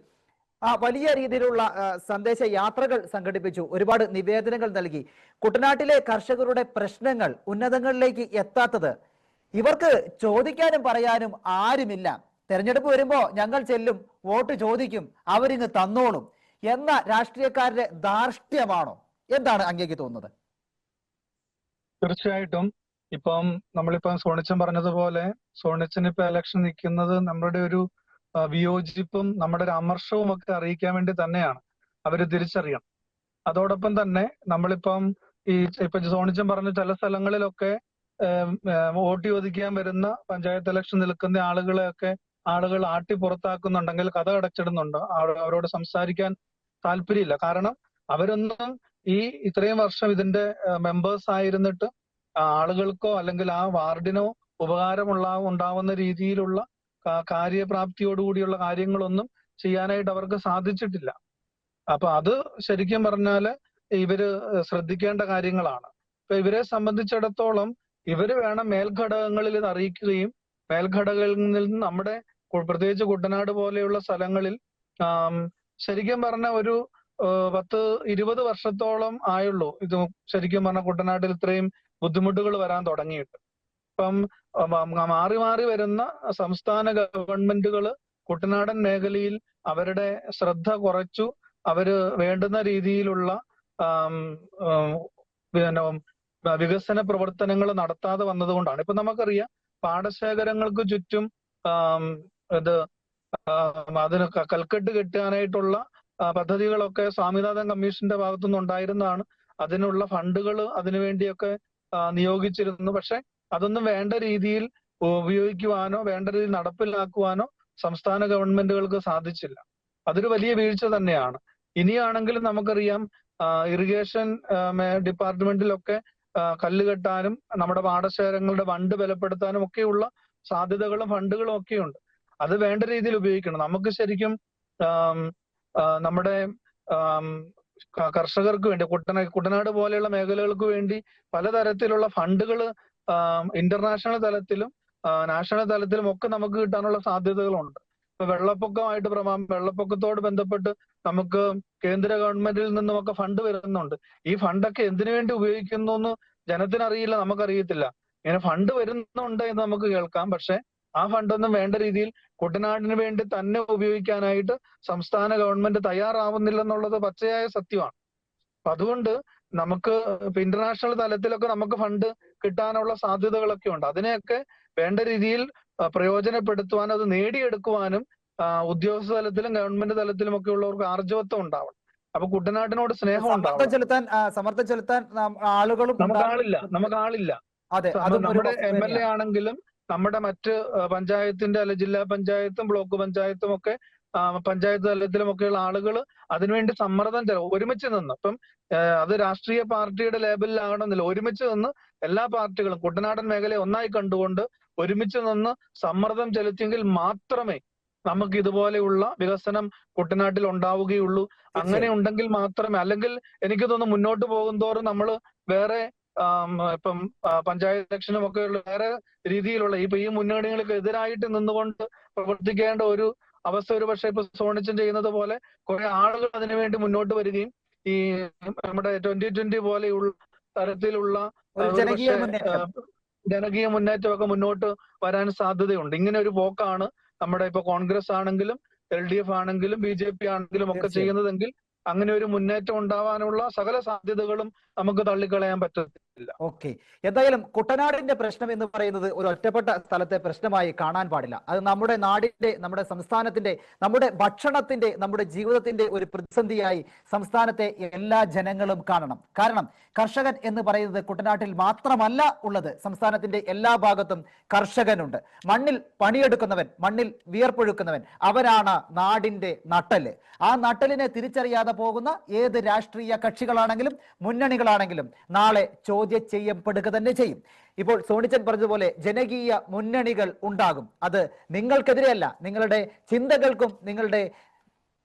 ആ വലിയ രീതിയിലുള്ള സന്ദേശ യാത്രകൾ സംഘടിപ്പിച്ചു. ഒരുപാട് നിവേദനങ്ങൾ നൽകി. കുട്ടനാട്ടിലെ കർഷകരുടെ പ്രശ്നങ്ങൾ ഉന്നതങ്ങളിലേക്ക് എത്താത്തത് ഇവർക്ക് ചോദിക്കാനും പറയാനും ആരുമില്ല. തെരഞ്ഞെടുപ്പ് വരുമ്പോ ഞങ്ങൾ ചെല്ലും വോട്ട് ചോദിക്കും അവരിങ്ങ് തന്നോളും. എന്ന രാഷ്ട്രീയക്കാരുടെ ധാർഷ്ട്യമാണോ? എന്താണ് അങ്ങേക്ക് തോന്നുന്നത്? തീർച്ചയായിട്ടും. ഇപ്പം നമ്മളിപ്പം സോണിച്ചൻ പറഞ്ഞതുപോലെ സോണിച്ചൻ ഇപ്പൊ ഇലക്ഷൻ നിൽക്കുന്നത് നമ്മുടെ ഒരു വിയോജിപ്പും നമ്മുടെ ഒരു അമർഷവും ഒക്കെ അറിയിക്കാൻ വേണ്ടി തന്നെയാണ്. അവർ തിരിച്ചറിയണം. അതോടൊപ്പം തന്നെ നമ്മളിപ്പം ഈ ഇപ്പൊ സോണിച്ചൻ പറഞ്ഞ ചില സ്ഥലങ്ങളിലൊക്കെ വോട്ട് ചോദിക്കാൻ വരുന്ന പഞ്ചായത്ത് ഇലക്ഷൻ നിൽക്കുന്ന ആളുകളെയൊക്കെ ആളുകൾ ആട്ടി പുറത്താക്കുന്നുണ്ടെങ്കിൽ കഥ അടച്ചിടുന്നുണ്ട് അവരോട് സംസാരിക്കാൻ താല്പര്യമില്ല. കാരണം അവരൊന്നും ഈ ഇത്രയും വർഷം ഇതിന്റെ മെമ്പേഴ്സ് ആയിരുന്നിട്ട് ആളുകൾക്കോ അല്ലെങ്കിൽ ആ വാർഡിനോ ഉപകാരമുള്ള ഉണ്ടാവുന്ന രീതിയിലുള്ള കാര്യപ്രാപ്തിയോടുകൂടിയുള്ള കാര്യങ്ങളൊന്നും ചെയ്യാനായിട്ട് അവർക്ക് സാധിച്ചിട്ടില്ല. അപ്പൊ അത് ശരിക്കും പറഞ്ഞാൽ ഇവർ ശ്രദ്ധിക്കേണ്ട കാര്യങ്ങളാണ്. ഇപ്പൊ ഇവരെ സംബന്ധിച്ചിടത്തോളം ഇവർ വേണം മേൽഘടകങ്ങളിൽ ഇത് അറിയിക്കുകയും മേൽഘടകങ്ങളിൽ നിന്ന് നമ്മുടെ പ്രത്യേകിച്ച് കുട്ടനാട് പോലെയുള്ള സ്ഥലങ്ങളിൽ ശരിക്കും പറഞ്ഞ ഒരു പത്ത് ഇരുപത് വർഷത്തോളം ആയുള്ളൂ. ഇത് ശരിക്കും പറഞ്ഞ കുട്ടനാട്ടിൽ ഇത്രയും ബുദ്ധിമുട്ടുകൾ വരാൻ തുടങ്ങിയിട്ട്. ഇപ്പം മാറി മാറി വരുന്ന സംസ്ഥാന ഗവൺമെന്റുകൾ കുട്ടനാടൻ മേഖലയിൽ അവരുടെ ശ്രദ്ധ കുറച്ചു. അവർ വേണ്ടുന്ന രീതിയിലുള്ള പിന്നെ വികസന പ്രവർത്തനങ്ങൾ നടത്താതെ വന്നതുകൊണ്ടാണ്. ഇപ്പൊ നമുക്കറിയാം പാടശേഖരങ്ങൾക്ക് ചുറ്റും ഇത് ആം, അതിന് കൽക്കെട്ട് കെട്ടാനായിട്ടുള്ള പദ്ധതികളൊക്കെ സ്വാമിനാഥൻ കമ്മീഷന്റെ ഭാഗത്തുനിന്ന് ഉണ്ടായിരുന്നതാണ്. അതിനുള്ള ഫണ്ടുകൾ അതിനുവേണ്ടിയൊക്കെ നിയോഗിച്ചിരുന്നു. പക്ഷെ അതൊന്നും വേണ്ട രീതിയിൽ ഉപയോഗിക്കുവാനോ വേണ്ട രീതിയിൽ നടപ്പിലാക്കുവാനോ സംസ്ഥാന ഗവൺമെന്റുകൾക്ക് സാധിച്ചില്ല. അതൊരു വലിയ വീഴ്ച തന്നെയാണ്. ഇനിയാണെങ്കിലും നമുക്കറിയാം ഇറിഗേഷൻ ഡിപ്പാർട്ട്മെന്റിലൊക്കെ കല്ല് കെട്ടാനും നമ്മുടെ പാടശേഖരങ്ങളുടെ വണ്ട് ബലപ്പെടുത്താനും ഒക്കെയുള്ള സാധ്യതകളും ഫണ്ടുകളും ഒക്കെയുണ്ട്. അത് വേണ്ട രീതിയിൽ ഉപയോഗിക്കണം. നമുക്ക് ശരിക്കും നമ്മുടെ കർഷകർക്ക് വേണ്ടി കുട്ടന കുട്ടനാട് പോലെയുള്ള മേഖലകൾക്ക് വേണ്ടി പലതരത്തിലുള്ള ഫണ്ടുകൾ ഇന്റർനാഷണൽ തലത്തിലും നാഷണൽ തലത്തിലും ഒക്കെ നമുക്ക് കിട്ടാനുള്ള സാധ്യതകളുണ്ട്. ഇപ്പൊ വെള്ളപ്പൊക്കമായിട്ട് പ്രമാ വെള്ളപ്പൊക്കത്തോട് ബന്ധപ്പെട്ട് നമുക്ക് കേന്ദ്ര ഗവൺമെന്റിൽ നിന്നുമൊക്കെ ഫണ്ട് വരുന്നുണ്ട്. ഈ ഫണ്ടൊക്കെ എന്തിനു വേണ്ടി ഉപയോഗിക്കുന്നു എന്ന് ജനത്തിനറിയില്ല നമുക്കറിയത്തില്ല. ഇങ്ങനെ ഫണ്ട് വരുന്നുണ്ട് എന്ന് നമുക്ക് കേൾക്കാം. പക്ഷെ ആ ഫണ്ടൊന്നും വേണ്ട രീതിയിൽ കുട്ടനാടിന് വേണ്ടി തന്നെ ഉപയോഗിക്കാനായിട്ട് സംസ്ഥാന ഗവൺമെന്റ് തയ്യാറാവുന്നില്ലെന്നുള്ളത് പച്ചയായ സത്യമാണ്. അപ്പൊ അതുകൊണ്ട് നമുക്ക് ഇന്റർനാഷണൽ തലത്തിലൊക്കെ നമുക്ക് ഫണ്ട് കിട്ടാനുള്ള സാധ്യതകളൊക്കെ ഉണ്ട്. അതിനെയൊക്കെ വേണ്ട രീതിയിൽ പ്രയോജനപ്പെടുത്തുവാൻ പ്രയോജനപ്പെടുത്തുവാനും അത് നേടിയെടുക്കുവാനും ഉദ്യോഗസ്ഥ തലത്തിലും ഗവൺമെന്റ് തലത്തിലും ഒക്കെ ഉള്ളവർക്ക് ആർജവത്വം ഉണ്ടാവണം. അപ്പൊ കുട്ടനാട്ടിനോട് സ്നേഹം സമ്മർദ്ദം ചെലുത്താൻ സമർത്ഥം സമ്മർദ്ദം ചെലുത്താൻ ആളുകളും നമുക്ക്. ആളില്ല നമുക്ക് ആളില്ല. നമ്മുടെ എം എൽ എ ആണെങ്കിലും നമ്മുടെ മറ്റ് പഞ്ചായത്തിന്റെ അല്ലെ ജില്ലാ പഞ്ചായത്തും ബ്ലോക്ക് പഞ്ചായത്തും ഒക്കെ പഞ്ചായത്ത് തലത്തിലും ഒക്കെയുള്ള ആളുകൾ അതിനുവേണ്ടി സമ്മർദ്ദം ചെലവ് ഒരുമിച്ച് നിന്ന്. ഇപ്പം അത് രാഷ്ട്രീയ പാർട്ടിയുടെ ലേബലിലാകണമെന്നില്ല. ഒരുമിച്ച് നിന്ന് എല്ലാ പാർട്ടികളും കുട്ടനാടൻ മേഖലയെ ഒന്നായി കണ്ടുകൊണ്ട് ഒരുമിച്ച് നിന്ന് സമ്മർദ്ദം ചെലുത്തിയെങ്കിൽ മാത്രമേ നമുക്ക് ഇതുപോലെയുള്ള വികസനം കുട്ടനാട്ടിൽ ഉണ്ടാവുകയുള്ളൂ. അങ്ങനെ ഉണ്ടെങ്കിൽ മാത്രമേ അല്ലെങ്കിൽ എനിക്ക് തോന്നുന്നു മുന്നോട്ട് പോകും തോറും നമ്മൾ വേറെ ഇപ്പം പഞ്ചായത്ത് ഇലക്ഷനും ഒക്കെ ഉള്ള വേറെ രീതിയിലുള്ള ഇപ്പൊ ഈ മുന്നണികൾക്ക് എതിരായിട്ട് നിന്നുകൊണ്ട് പ്രവർത്തിക്കേണ്ട ഒരു അവസ്ഥ ഒരു പക്ഷേ ഇപ്പൊ സോണിച്ചൻ ചെയ്യുന്നത് പോലെ കുറെ ആളുകൾ അതിനുവേണ്ടി മുന്നോട്ട് വരികയും ഈ നമ്മുടെ ട്വന്റി ട്വന്റി പോലെയുള്ള തരത്തിലുള്ള ജനകീയ മുന്നേറ്റമൊക്കെ മുന്നോട്ട് വരാൻ സാധ്യതയുണ്ട്. ഇങ്ങനെ ഒരു പോക്കാണ് നമ്മുടെ ഇപ്പൊ കോൺഗ്രസ് ആണെങ്കിലും എൽ ഡി എഫ് ആണെങ്കിലും ബി ജെ പി ആണെങ്കിലും ഒക്കെ ചെയ്യുന്നതെങ്കിൽ അങ്ങനെ ഒരു മുന്നേറ്റം ഉണ്ടാവാനുള്ള സകല സാധ്യതകളും നമുക്ക് തള്ളിക്കളയാൻ പറ്റത്തില്ല. ഓക്കെ. എന്തായാലും കുട്ടനാടിന്റെ പ്രശ്നം എന്ന് പറയുന്നത് ഒരു ഒറ്റപ്പെട്ട സ്ഥലത്തെ പ്രശ്നമായി കാണാൻ പാടില്ല. അത് നമ്മുടെ നാടിന്റെ നമ്മുടെ സംസ്ഥാനത്തിന്റെ നമ്മുടെ ഭക്ഷണത്തിന്റെ നമ്മുടെ ജീവിതത്തിന്റെ ഒരു പ്രതിസന്ധിയായി സംസ്ഥാനത്തെ എല്ലാ ജനങ്ങളും കാണണം. കാരണം കർഷകൻ എന്ന് പറയുന്നത് കുട്ടനാട്ടിൽ മാത്രമല്ല ഉള്ളത്. സംസ്ഥാനത്തിന്റെ എല്ലാ ഭാഗത്തും കർഷകനുണ്ട്. മണ്ണിൽ പണിയെടുക്കുന്നവൻ മണ്ണിൽ വിയർപ്പൊഴുക്കുന്നവൻ അവരാണ് നാടിന്റെ നട്ടൽ ആ നട്ടലിനെ തിരിച്ചറിയാതെ പോകുന്ന ഏത് രാഷ്ട്രീയ കക്ഷികളാണെങ്കിലും മുന്നണികളാണെങ്കിലും നാളെ ചോദ്യം ചെയ്യപ്പെടുക തന്നെ ചെയ്യും. ഇപ്പോൾ സോണിച്ചൻ പറഞ്ഞതുപോലെ ജനകീയ മുന്നണികൾ ഉണ്ടാകും. അത് നിങ്ങൾക്കെതിരെയല്ല നിങ്ങളുടെ ചിന്തകൾക്കും നിങ്ങളുടെ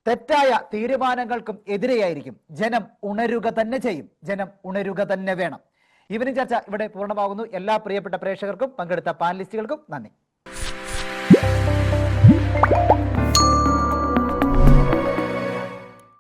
തെറ്റായ തീരുമാനങ്ങൾക്കും എതിരെയായിരിക്കും. ജനം ഉണരുക തന്നെ ചെയ്യും. ജനം ഉണരുക തന്നെ വേണം. ഇവനും ചർച്ച ഇവിടെ പൂർണമാകുന്നു. എല്ലാ പ്രിയപ്പെട്ട പ്രേക്ഷകർക്കും പങ്കെടുത്ത പാനലിസ്റ്റുകൾക്കും നന്ദി.